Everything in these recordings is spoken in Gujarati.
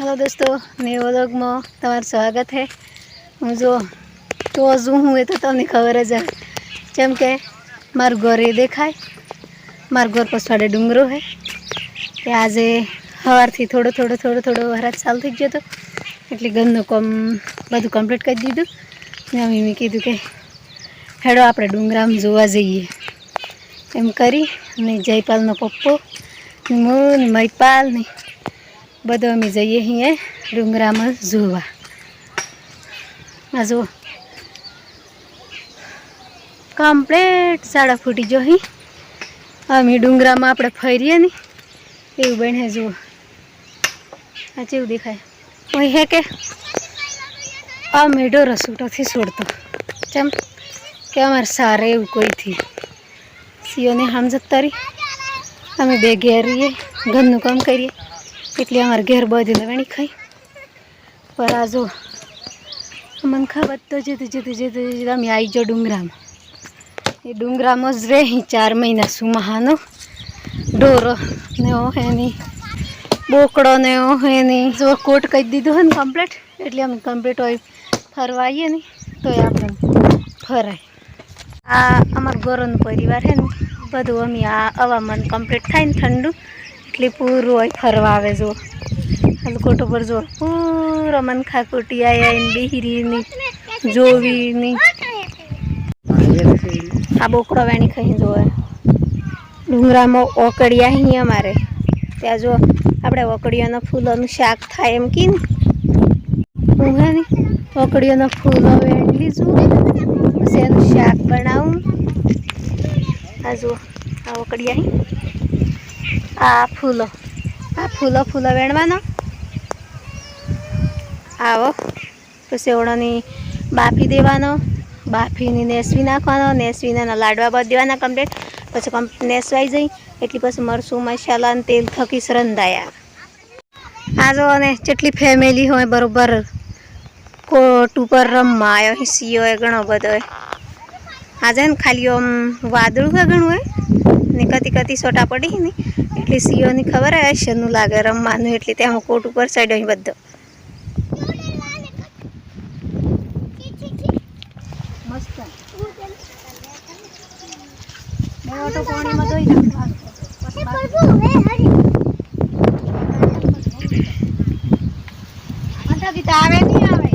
હેલો દોસ્તો ન્યૂ તમારું સ્વાગત છે. હું જો, તો શું હું એ તો તમને ખબર જ જેમ કે, મારું ઘર એ દેખાય. મારું ઘર પછવાડે ડુંગરો છે. કે આજે સવારથી થોડો થોડો થોડો થોડો વરસાદ ચાલુ થઈ ગયો હતો. એટલે ઘરનું કામ બધું કમ્પ્લીટ કરી દીધું. ને અમે મેં કીધું કે, હેડો આપણે ડુંગરામાં જોવા જઈએ. એમ કરી અને જયપાલનો પપ્પો હું ને મહિપાલ ને બધો અમે જઈએ અહીંયા ડુંગરામાં જોવા આ જુઓ કમ્પ્લેટ સાડા ફૂટી જો અહીં અમે ડુંગરામાં આપણે ફરીએ ને, એવું બને જુઓ આ કેવું દેખાય? અહીં હે કે? આ મેઢો રસૂટોથી છોડતો. કેમ કે અમારે સારે એવું કોઈથી સીઓને સમજત તારી? અમે બે ઘેર રહીએ, ઘરનું કામ કરીએ. એટલે અમારે ઘેર બધી લવણી ખાઈ. પર આ જો મને ખબર તો જતું જતું જતું જતું અમે આવી જાઓ ડુંગરામાં. એ ડુંગરામાં જ રહે ચાર મહિના સુમાહાનો. ઢોરો ને એની બોકડો ને એની જો કોટ કહી દીધું હોય ને કમ્પ્લીટ એટલે અમે કમ્પ્લીટ હોય ફરવા આવીએ ને તો આપણે ફરાય. આ અમારા ગોરોનો પરિવાર છે ને, બધું અમે આ હવામાન કમ્પ્લીટ થાય ને ઠંડુ. એટલે પૂરું હોય ફરવા આવે જો. હલકોટ ઉપર જો, પૂરો મનખા કોટી આવીને બિહરીની, જોવીની. આ બોકડો વેણી ખાઈ જોવે ડુંગરામાં ઓકડિયા અહીં અમારે. ત્યાં જો આપણે ઓકડીઓના ફૂલોનું શાક થાય એમ કી ને હું ઓકડીઓના ફૂલો વેણી લીધું. પછી એનું શાક બનાવું. આ જો આ ઓકડિયા અહીં આ ફૂલો. આ ફૂલો ફૂલો વેણવાનો. આવો. તો સેવડોની બાફી દેવાનો. બાફીને નેસવી નાખવાનો. નેસવીને લાડવા બાદ દેવાના કમ્પ્લીટ પછી કમ નેસવાઈ જઈ. એટલી પછી મરસું મસાલા અને તેલ થકી સરંધાયા. આ જો અને જેટલી ફેમિલી હોય બરોબર. કોટ ઉપર રમવા આવ્યો અહીં સીઓ ઘણો બધો આજે ને ખાલી આમ વાદળું કે ઘણું હોય. ને કતી કતી સોટા પડી ને. એટલે સીઓની ખબર આવે શનું લાગે રમવાનું એટલે ત્યાં કોટ ઉપર ચડ્યો અહીં બધો. આવે નહીં આવે?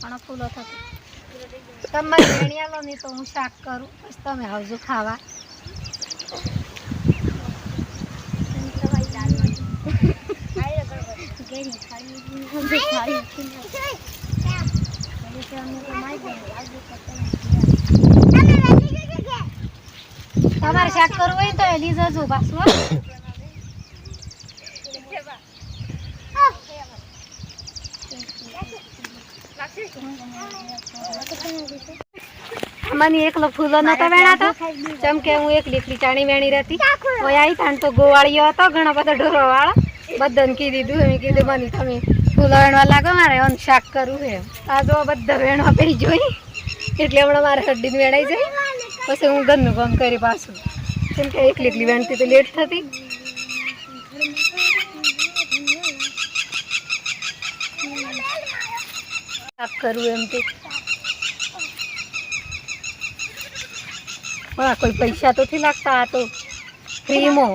પણ ફૂલો થતું તમારે ભેણિયા લો તો હું શાક કરું. પછી તમે આવજો ખાવા. તમારે શાક કરવું હોય તો એલી જજો પાછું મને એકલો ફૂલો નતો વેણાતો. જેમ કે હું એક એકલી ચાણી વેણી રહેતી. કોઈ આવી તાણ તો ગોવાળીઓ હતો, ઘણો બધો ઢોરો વાળો બધાને કીધી દીધું, એમ કીધું મને તમે ફૂલો વેણવા લાગો, મારે ઓન શાક કરવું એમ આ જો બધા વેણવા પડી જોઈ. એટલે હમણાં મારે હડ્ડીને વેણાઈ જાય. પછી હું ઘરનું કામ કરી પાછું. કેમ કે એકલી એકલી વેણતી તો લેટ થતી. શાક કરવું એમથી હા કોઈ પૈસા તો નથી લાગતા આ તો ફ્રીમાં.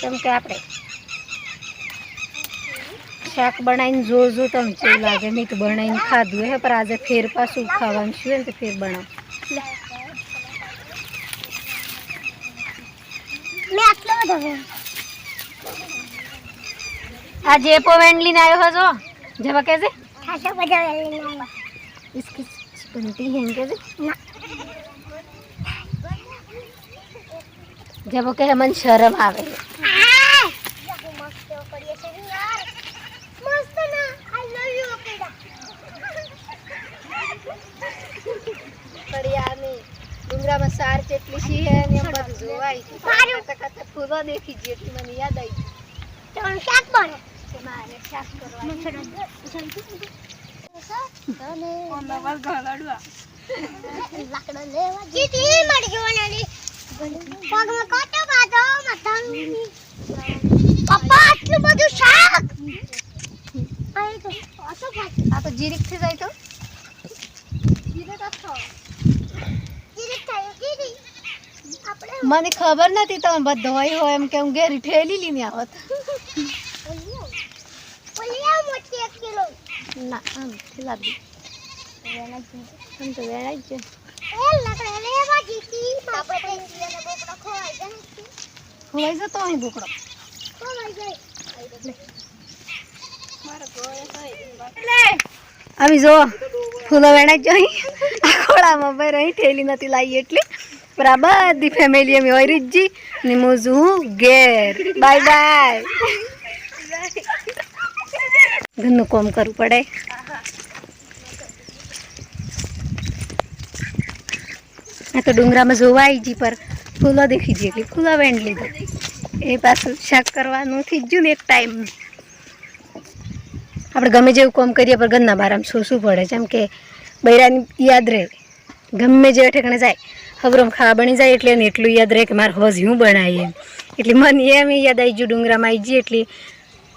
કેમ કે આપણે શાક બનાવીને જો જો તમે કેવું લાગે. મીઠ તો બનાવીને ખાધું હે પણ આજે ફેર પાછું ખાવાનું છે ને તો ફેર બનાવ. આજે પોવેન્ડ લઈને આવ્યો હજો જવા કે છે इसकी बनती है इनके से जब वो कहे मन शर्म आवे ડુંગરામાં સાર કેટલી સી હે ને એમ બધું જોવાય ખાતા ખાતા ફૂલો દેખી ગઈ એટલે મને યાદ આવી मैं खबर नती तो बद होम के ठेली ली नहीं आवत ના, આમ ઠેલા દે. આમ તો વેણાય જ છે ખોવાઈ જતો અહીં બોકડો આવી જો ફૂલો વેણા જ અહીં. ખોળામાં ભાઈ રહી ઠેલી નથી લાવી એટલે. પણ આ બધી ફેમિલી અમે રીતજી ને મોજું ઘેર. બાય બાય ઘરનું કામ કરવું પડે. આ તો ડુંગરામાં જોવા આવી જી પર ફૂલો દેખી જઈએ એટલે ફૂલો વેણ લીધું. એ પાછું શાક કરવાનું થઈ ગયું ને એક ટાઈમ આપણે ગમે જેવું કામ કરીએ, પણ ઘરના બારામાં શું પડે. જેમ કે બૈરાની યાદ રહે. ગમે જે ઠેકાણે જાય ખબરમ ખાવા બની જાય એટલે એને એટલું યાદ રહે કે મારે હોજ હું બનાવીએ એટલે મને એમ યાદ આવી ગયું, ડુંગરામાં આવી જઈએ એટલે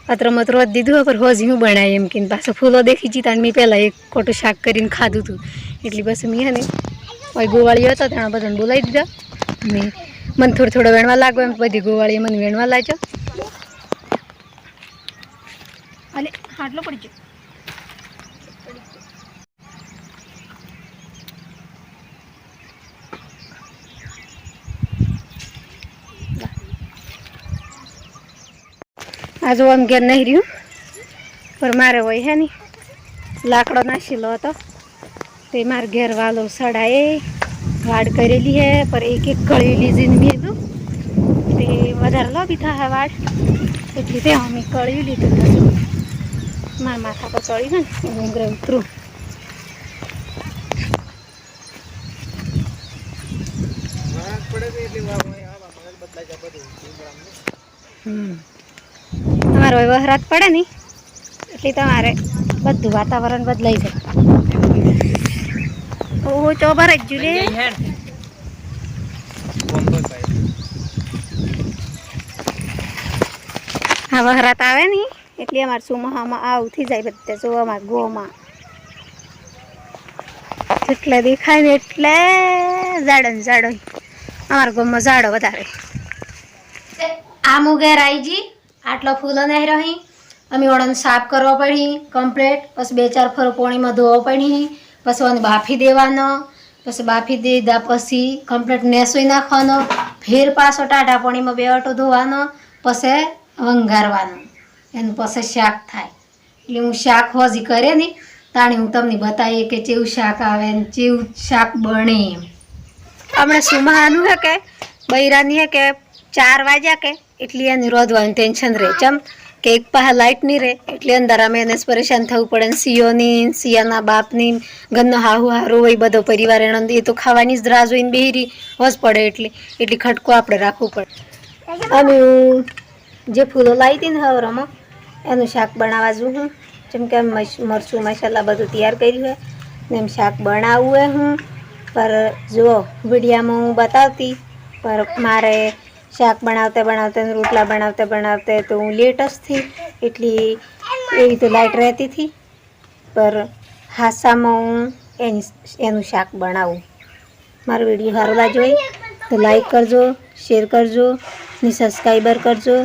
અત્ર મત રોજ દીધું પણ હોજ હું બનાવી એમ કે પાછો ફૂલો દેખી જીતા મેં પહેલાં એક ખોટું શાક કરીને ખાધું હતું. એટલે બસ મેં ને, ઓય ગોવાળીઓ હતા ત્યાં બધાને બોલાવી દીધા. અને મને થોડો થોડો વેણવા લાગો એમ, બધી ગોવાળીએ મને વેણવા લાગ્યો. અને હાટલો પડી ગયો. આ જો આમ ઘેર નહીં રહ્યું. પણ મારે હોય હે ને. લાકડો નાખેલો હતો. તે મારા ઘેર વાલો સડાએ વાડ કરેલી હે પર એક એક કળેલી લીધી હતું તો વધારે લોબી થાય વાડ. એટલે તે અમે કળ્યું લીધું હતું. મારા માથા પર ચડી ને ડુંગરે ઉતરું. હમ. તમારો એવો વહરાત પડે ને એટલે તમારે બધું વાતાવરણ બદલાઈ જાય ઓહો તો જ જુલે હા વહરાત આવે ને એટલે અમારે સુમહામાં આવું થઈ જાય બધા જોવામાં ગોમાં. જેટલે દેખાય ને એટલે ઝાડો ને ઝાડો અમારા ગોમાં ઝાડો વધારે. આ મુગેર આઈજી આટલો ફૂલો નહીં રહી, અમે ઓળાને સાફ કરવો પડી કમ્પ્લેટ પછી બે ચાર ફરો પોણીમાં ધોવો પડી, પછી ઓને બાફી દેવાનો, પછી બાફી દીધા પછી કમ્પ્લેટ નેસોઈ નાખવાનો, ફેર પાછો ટાટા પાણીમાં બે અટો ધોવાનો, પછી વંગારવાનો. એનું પછી શાક થાય. એટલે હું શાક હોજી કરે ને, તાણી હું તમને બતાવીએ કે કેવું શાક આવે ને કેવું શાક બને. એમ હમણાં સુમાનું હે કે, બૈરાની હે કે, ચાર વાગ્યા કે? એટલે એની રોધવાનું ટેન્શન રહે. ચમ કે એક પાસે લાઇટ નહીં રહે, એટલે અંદર અમે એને પરેશાન થવું પડે ને સિયોની, સિયાના બાપની, ઘરનો હાહુ હારો હોય, બધો પરિવાર એનો, એ તો ખાવાની જ રાહ જોઈને બેહરી હોશ પડે એટલે. એટલે ખટકો આપણે રાખવું પડે. હું જે ફૂલો લાવી હતી ને હવરામાં, એનું શાક બનાવવા જઉં હું. જેમ કે મરચું, મસાલા બધું તૈયાર કર્યું હોય ને એમ શાક બનાવવું હોય હું. પર જુઓ, વિડીયામાં હું બતાવતી, પર મારે શાક બનાવતા બનાવતા રોટલા બનાવતા બનાવતા તો હું લેટ જ એટલી એવી તો લાઇટ રહેતી હતી. પર હાસામાં હું એની એનું શાક બનાવું. મારો વીડિયો સારો લાગ્યો હોય તો લાઈક કરજો શેર કરજો ને સબસ્ક્રાઈબર કરજો.